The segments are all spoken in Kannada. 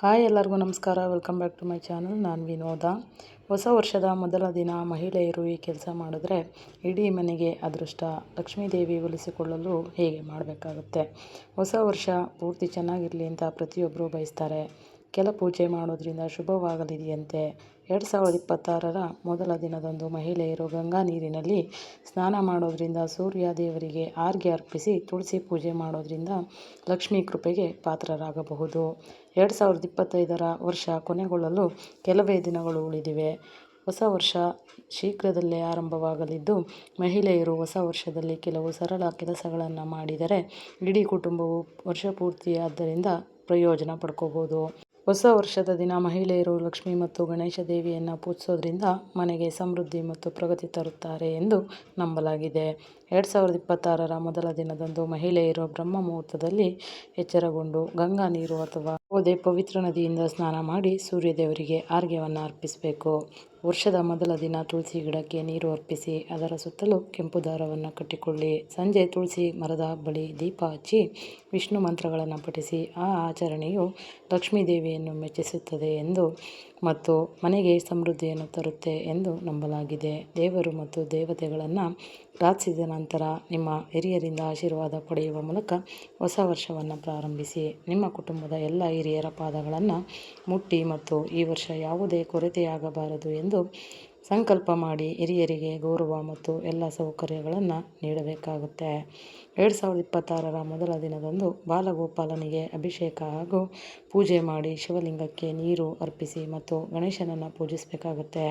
ಹಾಯ್ ಎಲ್ಲರಿಗೂ ನಮಸ್ಕಾರ. Welcome back to my channel ನಾನು ವಿನೋದ. ಹೊಸ ವರ್ಷದ ಮೊದಲ ದಿನ ಮಹಿಳೆಯರು ಈ ಕೆಲಸ ಮಾಡಿದ್ರೆ ಇಡೀ ಮನೆಗೆ ಅದೃಷ್ಟ. ಲಕ್ಷ್ಮೀದೇವಿ ಒಲಿಸಿಕೊಳ್ಳಲು ಹೇಗೆ ಮಾಡಬೇಕಾಗುತ್ತೆ? ಹೊಸ ವರ್ಷ ಪೂರ್ತಿ ಚೆನ್ನಾಗಿರಲಿ ಅಂತ ಪ್ರತಿಯೊಬ್ಬರು ಬಯಸ್ತಾರೆ. ಕೆಲ ಪೂಜೆ ಮಾಡೋದ್ರಿಂದ ಶುಭವಾಗಲಿದೆಯಂತೆ. ಎರಡು ಸಾವಿರದ ಇಪ್ಪತ್ತಾರರ ಮೊದಲ ದಿನದಂದು ಮಹಿಳೆಯರು ಗಂಗಾ ನೀರಿನಲ್ಲಿ ಸ್ನಾನ ಮಾಡೋದ್ರಿಂದ ಸೂರ್ಯ ದೇವರಿಗೆ ಆರ್ಗೆ ಅರ್ಪಿಸಿ ತುಳಸಿ ಪೂಜೆ ಮಾಡೋದ್ರಿಂದ ಲಕ್ಷ್ಮೀ ಕೃಪೆಗೆ ಪಾತ್ರರಾಗಬಹುದು. ಎರಡು ಸಾವಿರದ ಇಪ್ಪತ್ತೈದರ ವರ್ಷ ಕೊನೆಗೊಳ್ಳಲು ಕೆಲವೇ ದಿನಗಳು ಉಳಿದಿವೆ. ಹೊಸ ವರ್ಷ ಶೀಘ್ರದಲ್ಲೇ ಆರಂಭವಾಗಲಿದ್ದು, ಮಹಿಳೆಯರು ಹೊಸ ವರ್ಷದಲ್ಲಿ ಕೆಲವು ಸರಳ ಕೆಲಸಗಳನ್ನು ಮಾಡಿದರೆ ಇಡೀ ಕುಟುಂಬವು ವರ್ಷ ಪೂರ್ತಿ ಆದ್ದರಿಂದ ಪ್ರಯೋಜನ ಪಡ್ಕೋಬೋದು. ಹೊಸ ವರ್ಷದ ದಿನ ಮಹಿಳೆಯರು ಲಕ್ಷ್ಮಿ ಮತ್ತು ಗಣೇಶ ದೇವಿಯನ್ನು ಪೂಜಿಸೋದ್ರಿಂದ ಮನೆಗೆ ಸಮೃದ್ಧಿ ಮತ್ತು ಪ್ರಗತಿ ತರುತ್ತಾರೆ ಎಂದು ನಂಬಲಾಗಿದೆ. ಎರಡು ಸಾವಿರದ ಇಪ್ಪತ್ತಾರರ ಮೊದಲ ದಿನದಂದು ಮಹಿಳೆಯರು ಬ್ರಹ್ಮ ಮುಹೂರ್ತದಲ್ಲಿ ಎಚ್ಚರಗೊಂಡು ಗಂಗಾ ನೀರು ಅಥವಾ ಯಾವುದೇ ಪವಿತ್ರ ನದಿಯಿಂದ ಸ್ನಾನ ಮಾಡಿ ಸೂರ್ಯದೇವರಿಗೆ ಆರ್ಗ್ಯವನ್ನು ಅರ್ಪಿಸಬೇಕು. ವರ್ಷದ ಮೊದಲ ದಿನ ತುಳಸಿ ಗಿಡಕ್ಕೆ ನೀರು ಅರ್ಪಿಸಿ, ಅದರ ಸುತ್ತಲೂ ಕೆಂಪು ದಾರವನ್ನು ಕಟ್ಟಿಕೊಳ್ಳಿ. ಸಂಜೆ ತುಳಸಿ ಮರದ ಬಳಿ ದೀಪ ಹಚ್ಚಿ ವಿಷ್ಣು ಮಂತ್ರಗಳನ್ನು ಪಠಿಸಿ, ಆ ಆಚರಣೆಯು ಲಕ್ಷ್ಮೀ ದೇವಿಯನ್ನು ಮೆಚ್ಚಿಸುತ್ತದೆ ಎಂದು ಮತ್ತು ಮನೆಗೆ ಸಮೃದ್ಧಿಯನ್ನು ತರುತ್ತೆ ಎಂದು ನಂಬಲಾಗಿದೆ. ದೇವರು ಮತ್ತು ದೇವತೆಗಳನ್ನು ಪ್ರಾರ್ಥಿಸಿದ ನಂತರ ನಿಮ್ಮ ಹಿರಿಯರಿಂದ ಆಶೀರ್ವಾದ ಪಡೆಯುವ ಮೂಲಕ ಹೊಸ ವರ್ಷವನ್ನು ಪ್ರಾರಂಭಿಸಿ. ನಿಮ್ಮ ಕುಟುಂಬದ ಎಲ್ಲ ಹಿರಿಯರ ಪಾದಗಳನ್ನು ಮುಟ್ಟಿ ಮತ್ತು ಈ ವರ್ಷ ಯಾವುದೇ ಕೊರತೆಯಾಗಬಾರದು ಎಂದು ಸಂಕಲ್ಪ ಮಾಡಿ ಹಿರಿಯರಿಗೆ ಗೌರವ ಮತ್ತು ಎಲ್ಲ ಸೌಕರ್ಯಗಳನ್ನು ನೀಡಬೇಕಾಗುತ್ತೆ. ಎರಡು ಸಾವಿರದ ಇಪ್ಪತ್ತಾರರ ಮೊದಲ ದಿನದಂದು ಬಾಲಗೋಪಾಲನಿಗೆ ಅಭಿಷೇಕ ಹಾಗೂ ಪೂಜೆ ಮಾಡಿ ಶಿವಲಿಂಗಕ್ಕೆ ನೀರು ಅರ್ಪಿಸಿ ಮತ್ತು ಗಣೇಶನನ್ನು ಪೂಜಿಸಬೇಕಾಗುತ್ತೆ.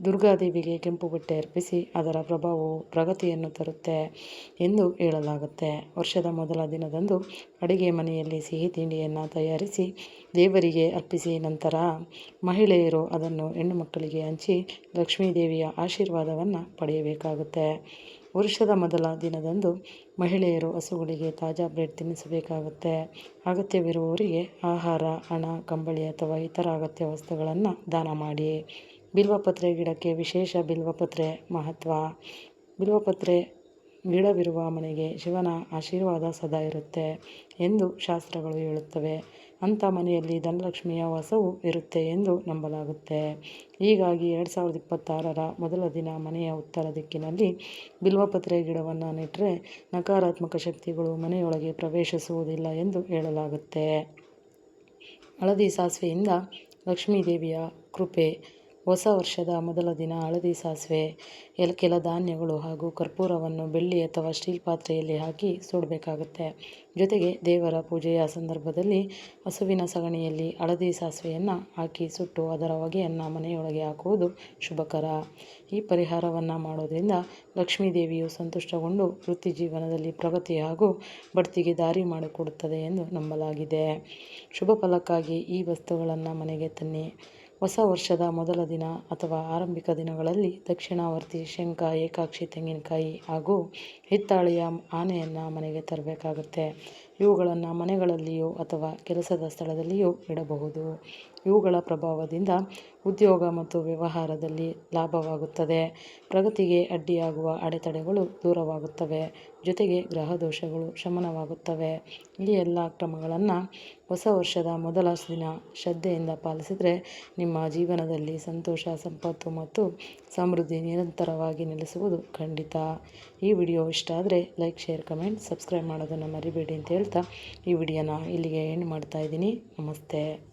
ದುರ್ಗಾದೇವಿಗೆ ಕೆಂಪು ಬಟ್ಟೆ ಅರ್ಪಿಸಿ ಅದರ ಪ್ರಭಾವವು ಪ್ರಗತಿಯನ್ನು ತರುತ್ತೆ ಎಂದು ಹೇಳಲಾಗುತ್ತೆ. ವರ್ಷದ ಮೊದಲ ದಿನದಂದು ಅಡಿಗೆ ಮನೆಯಲ್ಲಿ ಸಿಹಿ ತಿಂಡಿಯನ್ನು ತಯಾರಿಸಿ ದೇವರಿಗೆ ಅರ್ಪಿಸಿ ನಂತರ ಮಹಿಳೆಯರು ಅದನ್ನು ಹೆಣ್ಣು ಮಕ್ಕಳಿಗೆ ಹಂಚಿ ಲಕ್ಷ್ಮೀದೇವಿಯ ಆಶೀರ್ವಾದವನ್ನು ಪಡೆಯಬೇಕಾಗುತ್ತೆ. ವರ್ಷದ ಮೊದಲ ದಿನದಂದು ಮಹಿಳೆಯರು ಹಸುಗಳಿಗೆ ತಾಜಾ ಬ್ರೆಡ್ ತಿನ್ನಿಸಬೇಕಾಗುತ್ತೆ. ಅಗತ್ಯವಿರುವವರಿಗೆ ಆಹಾರ, ಹಣ, ಕಂಬಳಿ ಅಥವಾ ಇತರ ಅಗತ್ಯ ವಸ್ತುಗಳನ್ನು ದಾನ ಮಾಡಿ. ಬಿಲ್ವಪತ್ರೆ ಗಿಡಕ್ಕೆ ವಿಶೇಷ ಬಿಲ್ವಪತ್ರೆ ಮಹತ್ವ. ಬಿಲ್ವಪತ್ರೆ ಗಿಡವಿರುವ ಮನೆಗೆ ಶಿವನ ಆಶೀರ್ವಾದ ಸದಾ ಇರುತ್ತೆ ಎಂದು ಶಾಸ್ತ್ರಗಳು ಹೇಳುತ್ತವೆ. ಅಂಥ ಮನೆಯಲ್ಲಿ ಧನಲಕ್ಷ್ಮಿಯ ವಾಸವು ಇರುತ್ತೆ ಎಂದು ನಂಬಲಾಗುತ್ತೆ. ಹೀಗಾಗಿ ಎರಡು ಸಾವಿರದ ಇಪ್ಪತ್ತಾರರ ಮೊದಲ ದಿನ ಮನೆಯ ಉತ್ತರ ದಿಕ್ಕಿನಲ್ಲಿ ಬಿಲ್ವಪತ್ರೆ ಗಿಡವನ್ನು ನೆಟ್ಟರೆ ನಕಾರಾತ್ಮಕ ಶಕ್ತಿಗಳು ಮನೆಯೊಳಗೆ ಪ್ರವೇಶಿಸುವುದಿಲ್ಲ ಎಂದು ಹೇಳಲಾಗುತ್ತೆ. ಹಳದಿ ಸಾಸಿವೆಯಿಂದ ಲಕ್ಷ್ಮೀದೇವಿಯ ಕೃಪೆ ಹೊಸ ವರ್ಷದ ಮೊದಲ ದಿನ ಹಳದಿ ಸಾಸಿವೆ, ಎಲ್, ಕೆಲ ಧಾನ್ಯಗಳು ಹಾಗೂ ಕರ್ಪೂರವನ್ನು ಬೆಳ್ಳಿ ಅಥವಾ ಸ್ಟೀಲ್ ಪಾತ್ರೆಯಲ್ಲಿ ಹಾಕಿ ಸುಡಬೇಕಾಗುತ್ತೆ. ಜೊತೆಗೆ ದೇವರ ಪೂಜೆಯ ಸಂದರ್ಭದಲ್ಲಿ ಹಸುವಿನ ಸಗಣಿಯಲ್ಲಿ ಹಳದಿ ಸಾಸಿವೆಯನ್ನು ಹಾಕಿ ಸುಟ್ಟು ಅದರ ಹೊಗೆಯನ್ನು ಮನೆಯೊಳಗೆ ಹಾಕುವುದು ಶುಭಕರ. ಈ ಪರಿಹಾರವನ್ನು ಮಾಡೋದರಿಂದ ಲಕ್ಷ್ಮೀ ದೇವಿಯು ಸಂತುಷ್ಟಗೊಂಡು ವೃತ್ತಿ ಜೀವನದಲ್ಲಿ ಪ್ರಗತಿ ಹಾಗೂ ಬಡ್ತಿಗೆ ದಾರಿ ಮಾಡಿಕೊಡುತ್ತದೆ ಎಂದು ನಂಬಲಾಗಿದೆ. ಶುಭ ಫಲಕ್ಕಾಗಿ ಈ ವಸ್ತುಗಳನ್ನು ಮನೆಗೆ ತನ್ನಿ. ಹೊಸ ವರ್ಷದ ಮೊದಲ ದಿನ ಅಥವಾ ಆರಂಭಿಕ ದಿನಗಳಲ್ಲಿ ದಕ್ಷಿಣಾವರ್ತಿ ಶಂಖ ಏಕಾಕ್ಷಿ ತೆಂಗಿನಕಾಯಿ ಹಾಗೂ ಹಿತ್ತಾಳೆಯ ಆನೆಯನ್ನು ಮನೆಗೆ ತರಬೇಕಾಗುತ್ತೆ. ಇವುಗಳನ್ನು ಮನೆಗಳಲ್ಲಿಯೋ ಅಥವಾ ಕೆಲಸದ ಸ್ಥಳದಲ್ಲಿಯೋ ಇಡಬಹುದು. ಇವುಗಳ ಪ್ರಭಾವದಿಂದ ಉದ್ಯೋಗ ಮತ್ತು ವ್ಯವಹಾರದಲ್ಲಿ ಲಾಭವಾಗುತ್ತದೆ. ಪ್ರಗತಿಗೆ ಅಡ್ಡಿಯಾಗುವ ಅಡೆತಡೆಗಳು ದೂರವಾಗುತ್ತವೆ. ಜೊತೆಗೆ ಗ್ರಹ ದೋಷಗಳು ಶಮನವಾಗುತ್ತವೆ. ಈ ಎಲ್ಲ ಕ್ರಮಗಳನ್ನು ಹೊಸ ವರ್ಷದ ಮೊದಲ ದಿನ ಶ್ರದ್ಧೆಯಿಂದ ಪಾಲಿಸಿದರೆ ನಿಮ್ಮ ಜೀವನದಲ್ಲಿ ಸಂತೋಷ, ಸಂಪತ್ತು ಮತ್ತು ಸಮೃದ್ಧಿ ನಿರಂತರವಾಗಿ ನೆಲೆಸುವುದು ಖಂಡಿತ. ಈ ವಿಡಿಯೋ ಇಷ್ಟ ಆದರೆ ಲೈಕ್, ಶೇರ್, ಕಮೆಂಟ್, ಸಬ್ಸ್ಕ್ರೈಬ್ ಮಾಡೋದನ್ನು ಮರಿಬೇಡಿ ಅಂತ ಹೇಳ್ತಾ ಈ ವಿಡಿಯೋನ ಇಲ್ಲಿಗೆ ಎಂಡ್ ಮಾಡ್ತಾಯಿದ್ದೀನಿ ನಮಸ್ತೆ.